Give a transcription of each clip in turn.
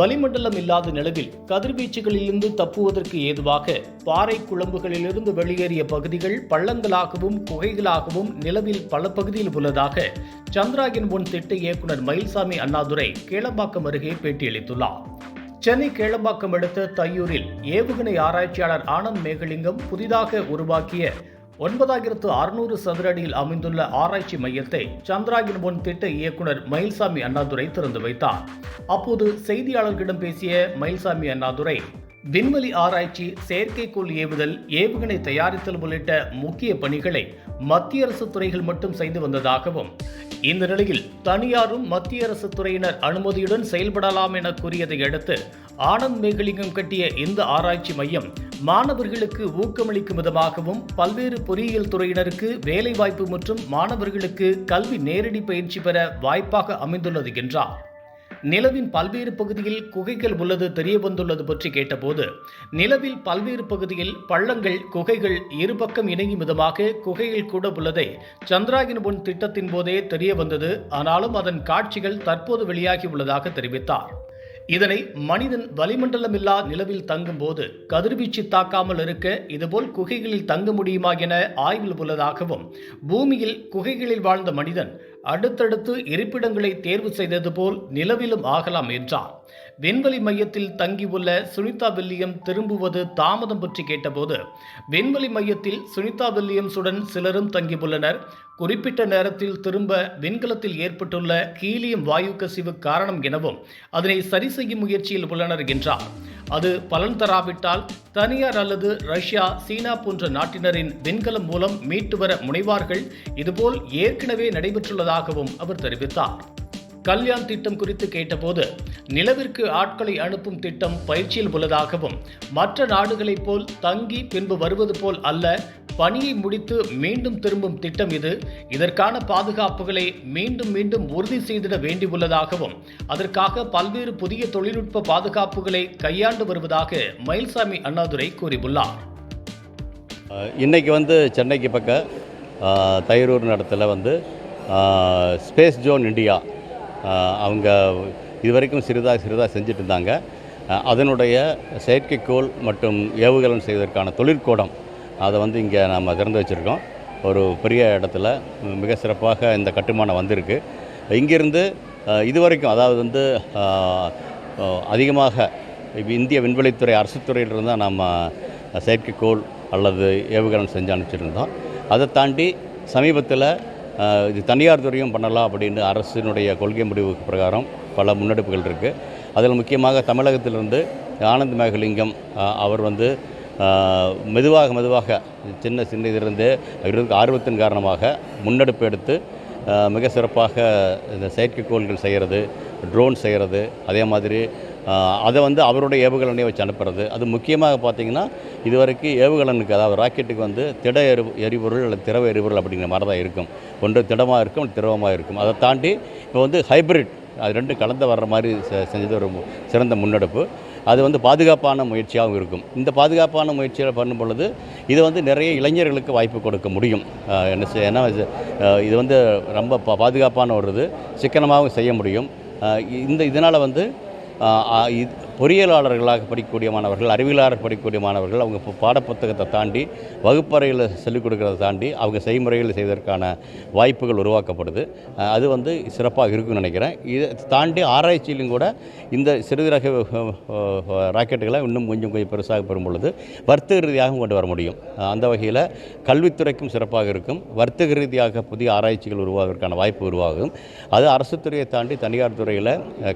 வளிமண்டலம் இல்லாத நிலவில் கதிர்வீச்சுகளிலிருந்து தப்புவதற்கு ஏதுவாக பாறை குழம்புகளிலிருந்து வெளியேறிய பகுதிகள் பள்ளங்களாகவும் குகைகளாகவும் நிலவில் பல பகுதியில் உள்ளதாக சந்திராயன் ஒன் திட்ட இயக்குனர் மயில்சாமி அண்ணாதுரை கேளம்பாக்கம் அருகே பேட்டியளித்துள்ளார். சென்னை கேளம்பாக்கம் அடுத்த தையூரில் ஏவுகணை ஆராய்ச்சியாளர் ஆனந்த் மேகலிங்கம் புதிதாக உருவாக்கிய ஒன்பதாயிரத்து அறுநூறு சதுர அடியில் அமைந்துள்ள ஆராய்ச்சி மையத்தை சந்திராயன் ஒன் திட்ட இயக்குனர் மயில்சாமி அண்ணாதுரை திறந்து வைத்தார். அப்போது செய்தியாளர்களிடம் பேசிய மயில்சாமி அண்ணாதுரை விண்வெளி ஆராய்ச்சி செயற்கைக்கோள் ஏவுதல் ஏவுகணை தயாரித்தல் உள்ளிட்ட முக்கிய பணிகளை மத்திய அரசு துறைகள் மட்டும் செய்து வந்ததாகவும் இந்த நிலையில் தனியாரும் மத்திய அரசு துறையினர் அனுமதியுடன் செயல்படலாம் என கூறியதை அடுத்து ஆனந்த் மேகலிங்கம் கட்டிய இந்த ஆராய்ச்சி மையம் மாணவர்களுக்கு ஊக்கமளிக்கும் விதமாகவும் பல்வேறு பொறியியல் துறையினருக்கு வேலைவாய்ப்பு மற்றும் மாணவர்களுக்கு கல்வி நேரடி பயிற்சி பெற வாய்ப்பாக அமைந்துள்ளது என்றார். நிலவின் பல்வேறு பகுதியில் குகைகள் உள்ளது தெரிய வந்துள்ளது பற்றி கேட்டபோது நிலவில் பல்வேறு பகுதியில் பள்ளங்கள் குகைகள் இருபக்கம் இணையும் விதமாக குகைகள் கூட உள்ளதை சந்திராயன் ஒன் திட்டத்தின் போதே தெரிய வந்தது ஆனாலும் அதன் காட்சிகள் தற்போது வெளியாகி உள்ளதாக தெரிவித்தார். இதனை மனிதன் வளிமண்டலமில்லா நிலவில் தங்கும்போது கதிர்வீச்சு தாக்காமல் இருக்க இதுபோல் குகைகளில் தங்க முடியுமா என ஆய்வில் உள்ளதாகவும் பூமியில் குகைகளில் வாழ்ந்த மனிதன் அடுத்தடுத்து இருப்பிடங்களை தேர்வு செய்தது போல் நிலவிலும் ஆகலாம் என்றார். விண்வெளி மையத்தில் தங்கியுள்ள சுனிதா வில்லியம் திரும்புவது தாமதம் பற்றி கேட்டபோது விண்வெளி மையத்தில் சுனிதா வில்லியம்ஸுடன் சிலரும் தங்கியுள்ளனர். குறிப்பிட்ட நேரத்தில் திரும்ப விண்கலத்தில் ஏற்பட்டுள்ள ஹீலியம் வாயு கசிவு காரணம் எனவும் அதனை சரி செய்யும் முயற்சியில் உள்ளனர் என்றார். அது பலன் தராவிட்டால் தனியார் அல்லது ரஷ்யா சீனா போன்ற நாட்டினரின் விண்கலம் மூலம் மீட்டு வர முனைவார்கள். இதுபோல் ஏற்கனவே நடைபெற்றுள்ளதாகவும் அவர் தெரிவித்தார். கல்யாண் திட்டம் குறித்து கேட்டபோது நிலவிற்கு ஆட்களை அனுப்பும் திட்டம் பயிற்சியில் உள்ளதாகவும் மற்ற நாடுகளைப் போல் தங்கி பின்பு வருவது போல் அல்ல பணியை முடித்து மீண்டும் திரும்பும் திட்டம் இது. இதற்கான பாதுகாப்புகளை மீண்டும் மீண்டும் உறுதி செய்திட வேண்டியுள்ளதாகவும் அதற்காக பல்வேறு புதிய தொழில்நுட்ப பாதுகாப்புகளை கையாண்டு வருவதாக மயில்சாமி அண்ணாதுரை கூறியுள்ளார். இன்னைக்கு வந்து சென்னைக்கு பக்கம் அஹ், தைரூர் வந்து ஸ்பேஸ் ஜோன் இந்தியா அவங்க அவங்க இதுவரைக்கும் சிறிதாக சிறிதாக செஞ்சுட்டு இருந்தாங்க அதனுடைய செயற்கைக்கோள் மற்றும் ஏவுகலம் செய்வதற்கான தொழிற்கூடம் அதை வந்து இங்கே நம்ம திறந்து வச்சுருக்கோம். ஒரு பெரிய இடத்துல மிக சிறப்பாக இந்த கட்டுமானம் வந்திருக்கு. இங்கிருந்து இது இதுவரைக்கும் அதாவது வந்து அதிகமாக இந்திய விண்வெளித்துறை அரசு துறையிலிருந்து தான் நம்ம செயற்கைக்கோள் அல்லது ஏவுகணம் செஞ்சு அனுப்பிச்சிருந்தோம் அதை தாண்டி சமீபத்தில் இது தனியார் துறையும் பண்ணலாம் அப்படின்னு அரசினுடைய கொள்கை முடிவு பிரகாரம் பல முன்னெடுப்புகள் இருக்குது அதில் முக்கியமாக தமிழகத்திலிருந்து ஆனந்த் மேகலிங்கம் அவர் வந்து மெதுவாக மெதுவாக சின்ன சின்ன இதிலிருந்து இவருக்கு ஆர்வத்தின் காரணமாக முன்னெடுப்பு எடுத்து மிக சிறப்பாக இந்த செயற்கைக்கோள்கள் செய்கிறது ட்ரோன் செய்கிறது அதே மாதிரி அதை வந்து அவருடைய ஏவுகலனை வச்சு அனுப்புறது. அது முக்கியமாக பார்த்தீங்கன்னா இதுவரைக்கும் ஏவுகலனுக்கு அதாவது ராக்கெட்டுக்கு வந்து திட எரி எரிபொருள் அல்லது திரவ எரிபொருள் அப்படிங்கிற மாதிரி தான் இருக்கும். ஒன்று திடமாக இருக்கும் திரவமாக இருக்கும். அதை தாண்டி இப்போ வந்து ஹைப்ரிட் அது ரெண்டும் கலந்து வர்ற மாதிரி செ- செஞ்சது ஒரு சிறந்த முன்னெடுப்பு. அது வந்து பாதுகாப்பான முயற்சியாகவும் இருக்கும். இந்த பாதுகாப்பான முயற்சியை பண்ணும் பொழுது இது வந்து நிறைய இளைஞர்களுக்கு வாய்ப்பு கொடுக்க முடியும். என்ன ஏன்னா இது வந்து ரொம்ப பா- பாதுகாப்பான ஒரு இது சிக்கனமாகவும் செய்ய முடியும். இந்த இதனால் வந்து 啊啊一 பொறியியலாளர்களாக படிக்கக்கூடிய மாணவர்கள் அறிவியலாளர் படிக்கக்கூடிய மாணவர்கள் அவங்க பாடப்புத்தகத்தை தாண்டி வகுப்பறையில் சொல்லிக் கொடுக்கறத தாண்டி அவங்க செய்முறைகள் செய்வதற்கான வாய்ப்புகள் உருவாக்கப்படுது. அது வந்து சிறப்பாக இருக்கும்னு நினைக்கிறேன். இதை தாண்டி ஆராய்ச்சியிலும் கூட இந்த சிறுரக ராக்கெட்டுகளை இன்னும் கொஞ்சம் கொஞ்சம் பெருசாக பெறும் பொழுது வர்த்தக ரீதியாகவும் கொண்டு வர முடியும். அந்த வகையில் கல்வித்துறைக்கும் சிறப்பாக இருக்கும். வர்த்தக ரீதியாக புதிய ஆராய்ச்சிகள் உருவாவதற்கான வாய்ப்பு உருவாகும். அது அரசு துறையை தாண்டி தனியார் துறையில்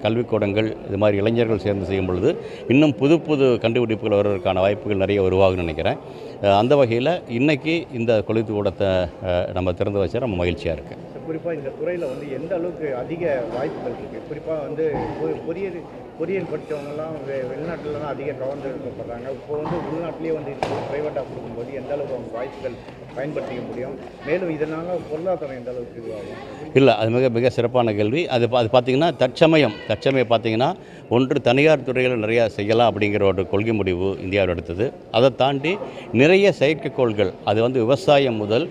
கல்விக்கூடங்கள் இது மாதிரி இளைஞர்கள் சேர்ந்து செய்யும் பொழுது. இன்னும் புது புது கண்டுபிடிப்புகள் வருவதற்கான வாய்ப்புகள் நிறைய உருவாகும்னு நினைக்கிறேன். அந்த வகையில் இன்றைக்கி இந்த கொளுத்துக்கூடத்தை கூடத்தை நம்ம திறந்து வச்சா நம்ம மகிழ்ச்சியாக இருக்குது குறிப்பாக இந்த துறையில் வந்து எந்த அளவுக்கு அதிக வாய்ப்புகள் இருக்குது குறிப்பாக வந்து பொ- பொறியியல் பொறியியல் படித்தவங்கலாம் வெ வெளிநாட்டில் தான் அதிக கவர்ந்து இருக்கப்படுறாங்க இப்போ வந்து உள்நாட்டிலே வந்து ப்ரைவேட்டாக கொடுக்கும்போது எந்த அளவுக்கு அவங்க வாய்ப்புகள் பயன்படுத்திக்க முடியும். மேலும் இதனால் பொருளாதாரம் எந்த அளவுக்கு இதுவாகும்? இல்லை அது மிக மிக சிறப்பான கேள்வி. அது அது பார்த்தீங்கன்னா தற்சமயம் தற்சமயம் பார்த்தீங்கன்னா ஒன்று தனியார் துறையில் நிறையா செய்யலாம் அப்படிங்கிற ஒரு கொள்கை முடிவு இந்தியாவில் எடுத்தது. அதை தாண்டி நிறைய செயற்கைக்கோள்கள் அது வந்து விவசாயம் முதல்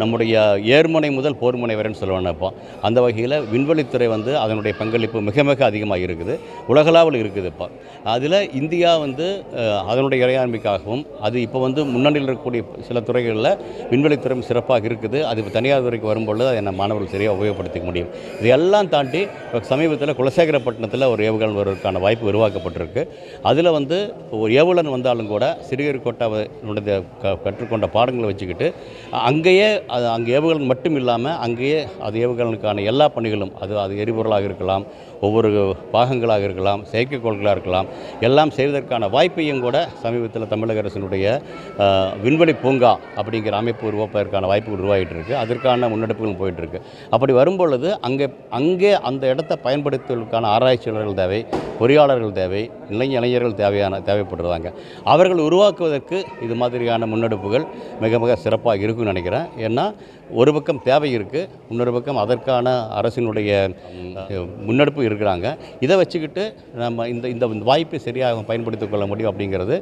நம்முடைய ஏர்முனை முதல் போர்முனை வரைன்னு சொல்லுவாங்க இப்போ அந்த வகையில் விண்வெளித்துறை வந்து அதனுடைய பங்களிப்பு மிக மிக அதிகமாக இருக்குது. உலகளாவில் இருக்குது இப்போ. அதில் இந்தியா வந்து அதனுடைய இறையாண்மைக்காகவும் அது இப்போ வந்து முன்னணியில் இருக்கக்கூடிய சில துறைகளில் விண்வெளித்துறை சிறப்பாக இருக்குது. அது இப்போ தனியார் துறைக்கு வரும்பொழுது அதை நம்ம மாணவர்கள் சரியாக உபயோகப்படுத்திக்க முடியும். இதையெல்லாம் தாண்டி இப்போ சமீபத்தில் குலசேகரப்பட்டினத்தில் ஒரு ஏவுகணை வருவதற்கான வாய்ப்பு உருவாக்கப்பட்டிருக்கு. அதில் வந்து ஒரு ஏவுகணை வந்தாலும் கூட சிறுகர் க கற்றுக்கொண்ட பாடங்களை வச்சுக்கிட்டு அங்கே அங்கேயே அது அங்கே ஏவுகணை மட்டும் இல்லாமல் அங்கேயே அது ஏவுகணைக்கான எல்லா பணிகளும் அது அது எரிபொருளாக இருக்கலாம் ஒவ்வொரு பாகங்களாக இருக்கலாம் செயற்கைக்கோள்களாக இருக்கலாம் எல்லாம் செய்வதற்கான வாய்ப்பையும் கூட சமீபத்தில் தமிழக அரசினுடைய விண்வெளி பூங்கா அப்படிங்கிற அமைப்பு உருவாப்பதற்கான வாய்ப்பு உருவாகிட்டு இருக்குது அதற்கான முன்னெடுப்புகளும் போயிட்டுருக்கு. அப்படி வரும்பொழுது அங்கே அங்கே அந்த இடத்தை பயன்படுத்துவதற்கான ஆராய்ச்சியாளர்கள் தேவை பொறியாளர்கள் தேவை இளைஞ இளைஞர்கள் தேவையான தேவைப்படுறாங்க. அவர்கள் உருவாக்குவதற்கு இது மாதிரியான முன்னெடுப்புகள் மிக மிக சிறப்பாக இருக்கும்னு நினைக்கிறேன். ஏன்னா ஒரு பக்கம் தேவை இருக்குது இன்னொரு பக்கம் அதற்கான அரசினுடைய முன்னெடுப்பு இருக்கிறாங்க. இதை வச்சுக்கிட்டு நம்ம இந்த இந்த வாய்ப்பை சரியாக பயன்படுத்திக் கொள்ள முடியும் அப்படிங்கிறது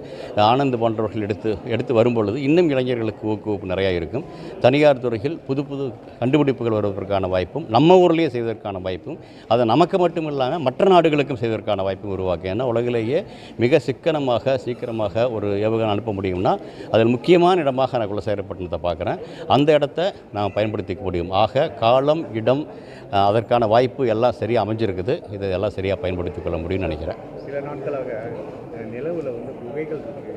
ஆனந்த் போன்றவர்கள் எடுத்து எடுத்து வரும்பொழுது இன்னும் இளைஞர்களுக்கு ஊக்குவிப்பு நிறையா இருக்கும். தனியார் துறையில் புது புது கண்டுபிடிப்புகள் வருவதற்கான வாய்ப்பும் நம்ம ஊர்லேயே செய்வதற்கான வாய்ப்பும் அதை நமக்கு மட்டும் இல்லாமல் மற்ற நாடுகளுக்கும் செய்வதற்கான வாய்ப்பும் உருவாக்கும் ஏன்னா உலகிலேயே மிக சிக்கனமாக சீக்கிரமாக ஒரு ஏவுகணை அனுப்ப முடியும்னா அதில் முக்கியமான இடமாக நான் குலசேகரப்பட்டினத்தை பார்க்குறேன். அந்த இடத்த நாம் பயன்படுத்திக்க முடியும். ஆக காலம் இடம் அதற்கான வாய்ப்பு எல்லாம் சரியாக அமைஞ்சிருக்குது. இதை எல்லாம் சரியாக பயன்படுத்திக் கொள்ள முடியும்னு நினைக்கிறேன். சில நாட்களாக நிலவில் வந்து புகைகள் இருக்கு.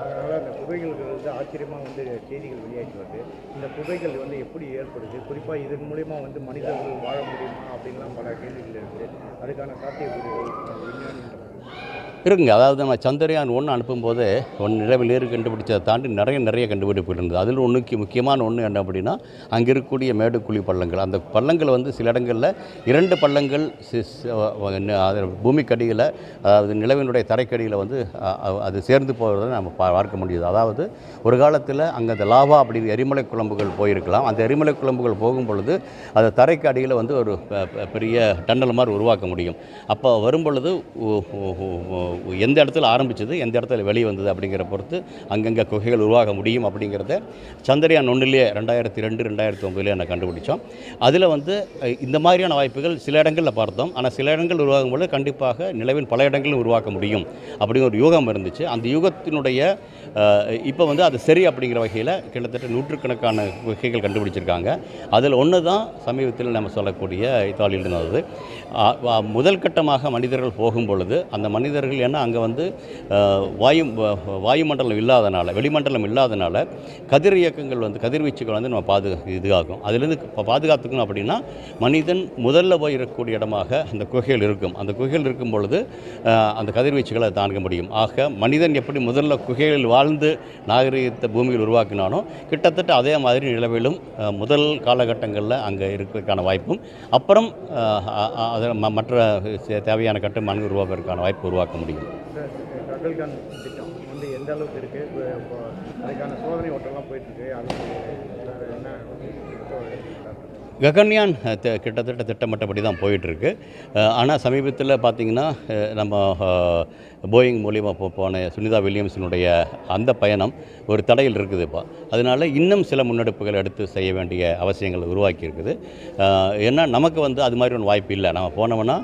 அதனால் அந்த புகைகளுக்கு வந்து ஆச்சரியமாக வந்து செய்திகள் வெளியாகி வருது. இந்த புகைகள் வந்து எப்படி ஏற்படுது? குறிப்பாக இதன் மூலிமா வந்து மனிதர்கள் வாழ முடியுமா? அப்படின்லாம் பல கேள்விகள் இருக்குது அதுக்கான சாத்தியக்கூறுகள் விஞ்ஞானின்ற இருக்குங்க அதாவது நம்ம சந்திரயான் ஒன்று அனுப்பும்போது ஒன் நிலவில் ஏறு கண்டுபிடிச்சதை தாண்டி நிறைய நிறைய கண்டுபிடிப்புகள் இருந்தது. அதில் ஒன்று முக்கியமான ஒன்று என்ன அப்படின்னா அங்கே இருக்கக்கூடிய மேடுக்குழி பள்ளங்கள். அந்த பள்ளங்கள் வந்து சில இடங்களில் இரண்டு பள்ளங்கள் சி- பூமிக்கடியில் அதாவது நிலவினுடைய தரைக்கடியில் வந்து அது சேர்ந்து போகிறத நம்ம பார்க்க முடியுது. அதாவது ஒரு காலத்தில் அங்கே அந்த லாவா அப்படிங்கிற எரிமலை குழம்புகள் போயிருக்கலாம். அந்த எரிமலை குழம்புகள் போகும் பொழுது அது தரைக்கு அடியில் வந்து ஒரு பெரிய டன்னல் மாதிரி உருவாக்க முடியும். அப்போ வரும் பொழுது எந்த இடத்துல ஆரம்பிச்சது எந்த இடத்துல வெளியே வந்தது அப்படிங்கிற பொறுத்து அங்கங்கே குகைகள் உருவாக முடியும் அப்படிங்கிறத சந்திரயான் ஒன்றுலேயே ரெண்டாயிரத்தி ரெண்டு ரெண்டாயிரத்தி ஒம்பதுலேயே நான் கண்டுபிடிச்சோம். அதில் வந்து இந்த மாதிரியான வாய்ப்புகள் சில இடங்களில் பார்த்தோம். ஆனால் சில இடங்கள் உருவாகும் பொழுது கண்டிப்பாக நிலவின் பல இடங்களும் உருவாக்க முடியும் அப்படிங்கிற ஒரு யூகம் இருந்துச்சு. அந்த யூகத்தினுடைய இப்போ வந்து அது சரி அப்படிங்கிற வகையில் கிட்டத்தட்ட நூற்றுக்கணக்கான குகைகள் கண்டுபிடிச்சிருக்காங்க. அதில் ஒன்று தான் சமீபத்தில் நம்ம சொல்லக்கூடிய இத்தாலியில் இருந்தது முதல் கட்டமாக மனிதர்கள் போகும் பொழுது அந்த மனிதர்கள் ஏன்னா அங்கே வந்து வாயு வாயுமண்டலம் இல்லாதனால வெளிமண்டலம் இல்லாதனால கதிர் இயக்கங்கள் வந்து கதிர்வீச்சுகள் வந்து நம்ம பாது இதுவாகும். அதுலேருந்து பாதுகாத்துக்கணும் அப்படின்னா மனிதன் முதல்ல போய் இருக்கக்கூடிய இடமாக அந்த குகைகள் இருக்கும். அந்த குகைகள் இருக்கும் பொழுது அந்த கதிர்வீச்சுகளை தாங்க முடியும். ஆக மனிதன் எப்படி முதல்ல குகைகளில் வாழ்ந்து நாகரிகத்தை பூமியில் உருவாக்கினானோ கிட்டத்தட்ட அதே மாதிரி நிலவிலும் முதல் காலகட்டங்களில் அங்கே இருக்கிறதுக்கான வாய்ப்பும் அப்புறம் அதை ம- மற்ற தேவையான தேவையான கட்டுமானங்கள் உருவாக்குறதுக்கான வாய்ப்பு உருவாக்க முடியும். ககல்கான் திட்டம். வந்து எந்த அளவுக்கு இருக்குது இப்போ அதுக்கான சோதனை ஓட்டம்லாம் போயிட்டுருக்கு. அதுக்கு வேறு என்ன? இப்போ ககன்யான் கிட்டத்தட்ட திட்டமிட்டபடி தான் போயிட்டுருக்கு. ஆனால் சமீபத்தில் பார்த்திங்கன்னா நம்ம போயிங் மூலியமாக போ போன சுனிதா வில்லியம்ஸினுடைய அந்த பயணம் ஒரு தடையில் இருக்குது இப்போ. அதனால இன்னும் சில முன்னெடுப்புகள் எடுத்து செய்ய வேண்டிய அவசியங்கள் உருவாக்கி இருக்குது ஏன்னா நமக்கு வந்து அது மாதிரி ஒன்று வாய்ப்பு இல்லை. நம்ம போனோம்னா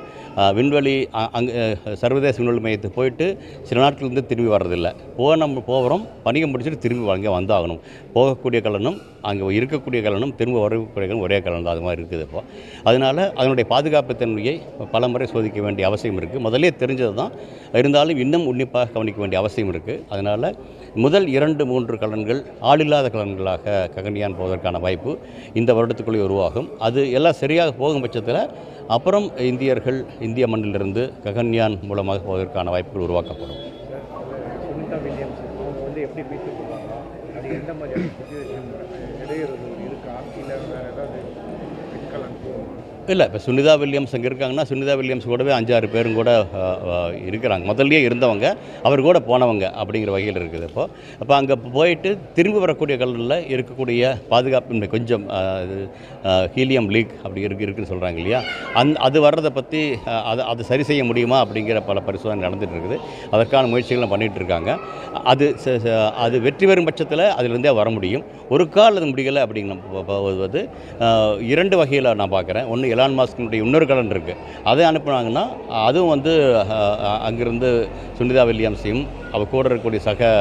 விண்வெளி அங்கே சர்வதேச விண்வெளி மையத்துக்கு போயிட்டு சில நாட்கள் இருந்து திரும்பி வர்றதில்லை. போக நம்ம போகிறோம் பணிகம் முடிச்சுட்டு திரும்பி அங்கே வந்தாகணும் போகக்கூடிய கலனும் அங்கே இருக்கக்கூடிய கலனும் திரும்ப வரக்கூடிய கலனும் ஒரே கலன் தான் அது மாதிரி இருக்குது இப்போ. அதனால் அதனுடைய பாதுகாப்பு தன்மையை பல முறை சோதிக்க வேண்டிய அவசியம் இருக்குது முதலே தெரிஞ்சது தான் இருந்தாலும் இன்னும் உன்னிப்பாக கவனிக்க வேண்டிய அவசியம் இருக்குது அதனால் முதல் இரண்டு மூன்று கலன்கள் ஆளில்லாத கலன்களாக ககன்யான் போவதற்கான வாய்ப்பு இந்த வருடத்துக்குள்ளே உருவாகும். அது எல்லாம் சரியாக போகும் பட்சத்தில் அப்புறம் இந்தியர்கள் இந்திய மண்ணிலிருந்து ககன்யான் மூலமாக போவதற்கான வாய்ப்புகள் உருவாக்கப்படும். எப்படி பேசிட்டு அது எந்த மாதிரியான சுச்சுவேஷன் இல்லை இப்போ சுனிதா வில்லியம்ஸ் அங்கே இருக்காங்கன்னா சுனிதா வில்லியம்ஸ் கூடவே அஞ்சாறு பேரும் கூட இருக்கிறாங்க முதல்லயே இருந்தவங்க அவர் கூட போனவங்க அப்படிங்கிற வகையில் இருக்குது இப்போ அப்போ அங்கே போயிட்டு திரும்பி வரக்கூடிய கல்லூரில் இருக்கக்கூடிய பாதுகாப்பின்மை கொஞ்சம் இது, ஹீலியம் லீக் அப்படி இருக்கு இருக்குன்னு சொல்கிறாங்க இல்லையா அந் அது வர்றதை பற்றி அதை அதை சரி செய்ய முடியுமா அப்படிங்கிற பல பரிசோதனை நடந்துட்டு இருக்குது அதற்கான முயற்சிகளும் பண்ணிகிட்டு இருக்காங்க அது ச- அது வெற்றி பெறும் பட்சத்தில் அதிலிருந்தே வர முடியும் ஒரு கால் அது முடியலை அப்படிங்கிற போவது இரண்டு வகையில் நான் பார்க்குறேன் ஒன்று எலான் மாஸ்கினுடைய இன்னொரு கடன் இருக்குது அதை அனுப்புனாங்கன்னா அதுவும் வந்து அங்கிருந்து சுனிதா வில்லியம்ஸையும் அவள் கூட இருக்கக்கூடிய சக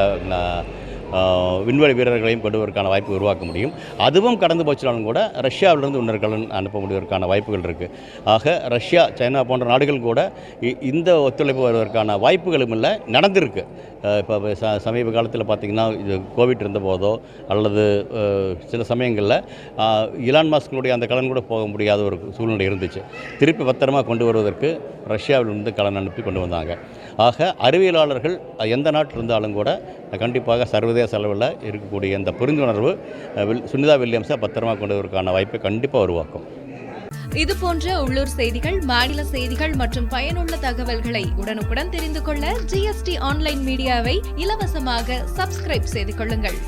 விண்வெளி வீரர்களையும் கொண்டுவதற்கான வாய்ப்பு உருவாக்க முடியும். அதுவும் கடந்து போச்சுனாலும் கூட ரஷ்யாவிலிருந்து இன்னொரு கடன் அனுப்ப முடிவதற்கான வாய்ப்புகள் இருக்குது ஆக ரஷ்யா சைனா போன்ற நாடுகள் கூட இ- இந்த ஒத்துழைப்பு வருவதற்கான வாய்ப்புகளும் இல்லை நடந்திருக்கு. இப்போ ச சமீப காலத்தில் பார்த்திங்கன்னா இது கோவிட் இருந்தபோதோ அல்லது சில சமயங்களில் இலான் மாஸ்கினுடைய அந்த கடன் கூட போக முடியாத ஒரு சூழ்நிலை இருந்துச்சு. திருப்பி பத்திரமா கொண்டு வருவதற்கு ரஷ்யாவிலிருந்து கடன் அனுப்பி கொண்டு வந்தாங்க. ஆக அறிவியலாளர்கள் எந்த நாட்டில் இருந்தாலும் கூட கண்டிப்பாக சர்வதேச அளவில் இருக்கக்கூடிய இந்த புரிந்துணர்வு சுனிதா வில்லியம்ஸை பத்திரமா கொண்டதற்கான வாய்ப்பை கண்டிப்பாக உருவாக்கும். இது போன்ற உள்ளூர் செய்திகள் மாநில செய்திகள் மற்றும் பயனுள்ள தகவல்களை உடனுக்குடன் தெரிந்து கொள்ள ஜிஎஸ்டி ஆன்லைன் மீடியாவை இலவசமாக சப்ஸ்கிரைப் செய்து கொள்ளுங்கள்.